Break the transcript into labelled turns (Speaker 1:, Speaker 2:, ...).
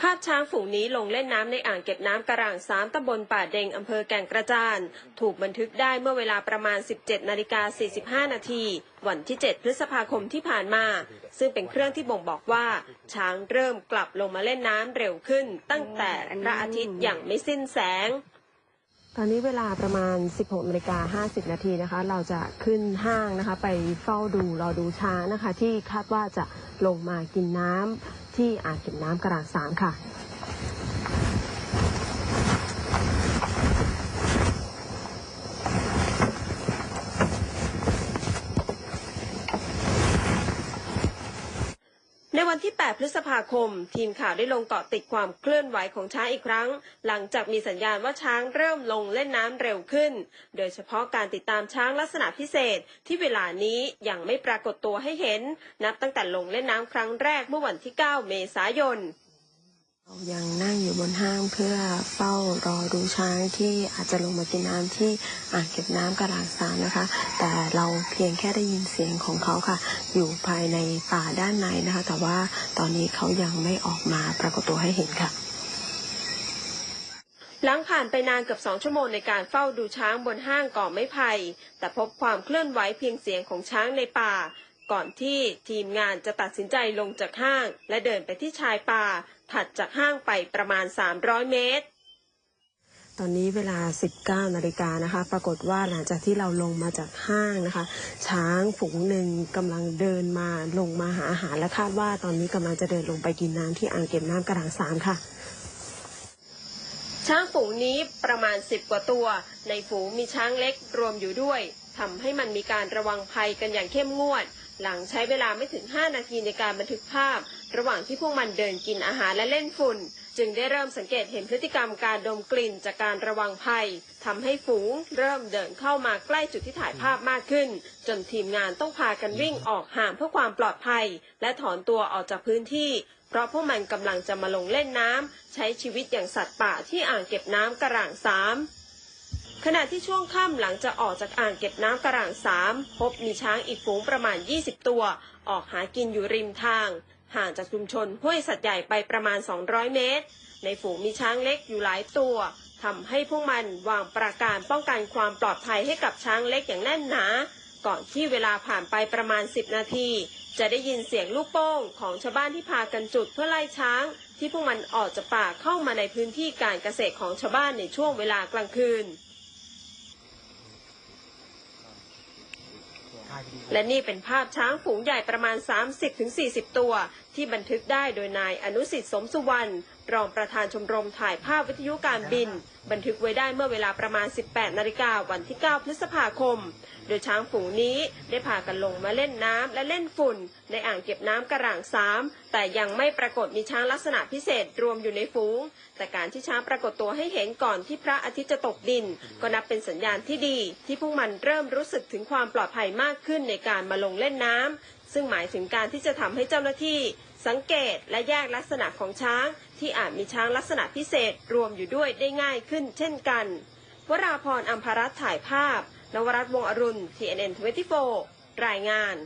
Speaker 1: ภาพช้างฝูงนี้ลงเล่นน้ำในอ่างเก็บน้ำกระร่างสามตำบลป่าเด็งอำเภอแก่งกระจาน ถูกบันทึกได้เมื่อเวลาประมาณ 17นาฬิกา45 นาที วันที่ 7 พฤษภาคมที่ผ่านมา ซึ่งเป็นเครื่องที่บ่งบอกว่า ช้างเริ่มกลับลงมาเล่นน้ำเร็วขึ้น ตั้งแต่พระอาทิตย์ยังไม่สิ้นแสง
Speaker 2: ตอนนี้เวลาประมาณ 16นาฬิกา50 นาทีนะคะ เราจะขึ้นห้างนะคะ ไปเฝ้าดูรอดูช้างนะคะ ที่คาดว่าจะลงมากินน้ำ ที่อ่างเก็บน้ำกระดานสามค่ะ
Speaker 1: ในวันที่ 8 พฤษภาคม ทีมข่าวได้ลงเกาะติดความเคลื่อนไหวของช้างอีกครั้ง หลังจากมีสัญญาณว่าช้างเริ่มลงเล่นน้ำเร็วขึ้น โดยเฉพาะการติดตามช้างลักษณะพิเศษ ที่เวลานี้ยังไม่ปรากฏตัวให้เห็น นับตั้งแต่ลงเล่นน้ำครั้งแรกเมื่อวันที่ 9 เมษายน
Speaker 2: เรายังนั่งอยู่บนห้างเพื่อเฝ้ารอดูช้างที่อาจจะลงมากินน้ำที่อ่างเก็บน้ำกระดางสามนะคะ แต่เราเพียงแค่ได้ยินเสียงของเขาค่ะ อยู่ภายในป่าด้านในนะคะ แต่ว่าตอนนี้เขายังไม่ออกมาปรากฏตัวให้เห็นค่ะ
Speaker 1: หลังผ่านไปนานเกือบสองชั่วโมงในการเฝ้าดูช้างบนห้างก่อไม้ไผ่แต่พบความเคลื่อนไหวเพียงเสียงของช้างในป่า ก่อนที่ทีมงานจะตัดสินใจลงจากห้าง และเดินไปที่ชายป่า ถัดจากห้างไปประมาณ 300 เมตร
Speaker 2: ตอนนี้เวลา 19 นาฬิกานะคะ ปรากฏว่าหลังจากที่เราลงมาจากห้างนะคะ ช้างฝูงหนึ่งกำลังเดินมาลงมาหาอาหารและคาดว่าตอนนี้กำลังจะเดินลงไปกินน้ำที่อ่างเก็บน้ำกระดางสามค่ะ
Speaker 1: ช้างฝูงนี้ประมาณ 10 กว่าตัว ในฝูงมีช้างเล็กรวมอยู่ด้วยทำให้มันมีการระวังภัยกันอย่างเข้มงวด หลังใช้เวลาไม่ถึง 5 นาทีในการบันทึกภาพ ระหว่างที่พวกมันเดินกินอาหารและเล่นฝุ่น จึงได้เริ่มสังเกตเห็นพฤติกรรมการดมกลิ่นจากการระวังภัยทำให้ฝูงเริ่มเดินเข้ามาใกล้จุดที่ถ่ายภาพมากขึ้น จนทีมงานต้องพากันวิ่งออกห่างเพื่อความปลอดภัย และถอนตัวออกจากพื้นที่เพราะพวกมันกำลังจะมาลงเล่นน้ำใช้ชีวิตอย่างสัตว์ป่าที่อ่างเก็บน้ำกระหร่างสาม ขณะที่ช่วงค่ำหลังจากออกจากอ่างเก็บน้ำกระหร่างสามพบมีช้างอีกฝูงประมาณ 20 ตัว ออกหากินอยู่ริมทาง ห่างจากชุมชนห้วยสัตว์ใหญ่ไปประมาณ 200 เมตร ในฝูงมีช้างเล็กอยู่หลายตัวทำให้พวกมันวางปราการป้องกันความปลอดภัยให้กับช้างเล็กอย่างแน่นหนา ก่อนที่เวลาผ่านไปประมาณ 10 นาที จะได้ยินเสียงลูกโป่งของชาวบ้านที่พากันจุดเพื่อไล่ช้าง ที่พวกมันออกจากป่าเข้ามาในพื้นที่การเกษตรของชาวบ้านในช่วงเวลากลางคืน และนี่เป็นภาพช้างฝูงใหญ่ประมาณ 30-40 ตัว ที่บันทึกได้โดยนายอนุสิทธิ์สมสุวรรณรองประธานชมรมถ่ายภาพวิทยุการบิน บันทึกไว้ได้เมื่อเวลาประมาณ 18 นาฬิกาวันที่ 9 พฤษภาคม โดยช้างฝูงนี้ได้พากันลงมาเล่นน้ำและเล่นฝุ่น ในอ่างเก็บน้ำกระหร่างสามแต่ยังไม่ปรากฏมีช้างลักษณะพิเศษรวมอยู่ในฝูง แต่การที่ช้างปรากฏตัวให้เห็นก่อนที่พระอาทิตย์จะตกดิน ก็นับเป็นสัญญาณที่ดี ที่พวกมันเริ่มรู้สึกถึงความปลอดภัยมากขึ้นในการมาลงเล่นน้ำซึ่งหมายถึงการที่จะทำให้เจ้าหน้าที่ สังเกตและแยกลักษณะของช้าง ที่อาจมีช้างลักษณะพิเศษรวมอยู่ด้วยได้ง่ายขึ้นเช่นกัน วราพรอัมภรัตถ่ายภาพ นวรัตน์วงอรุณ TNN 24 รายงาน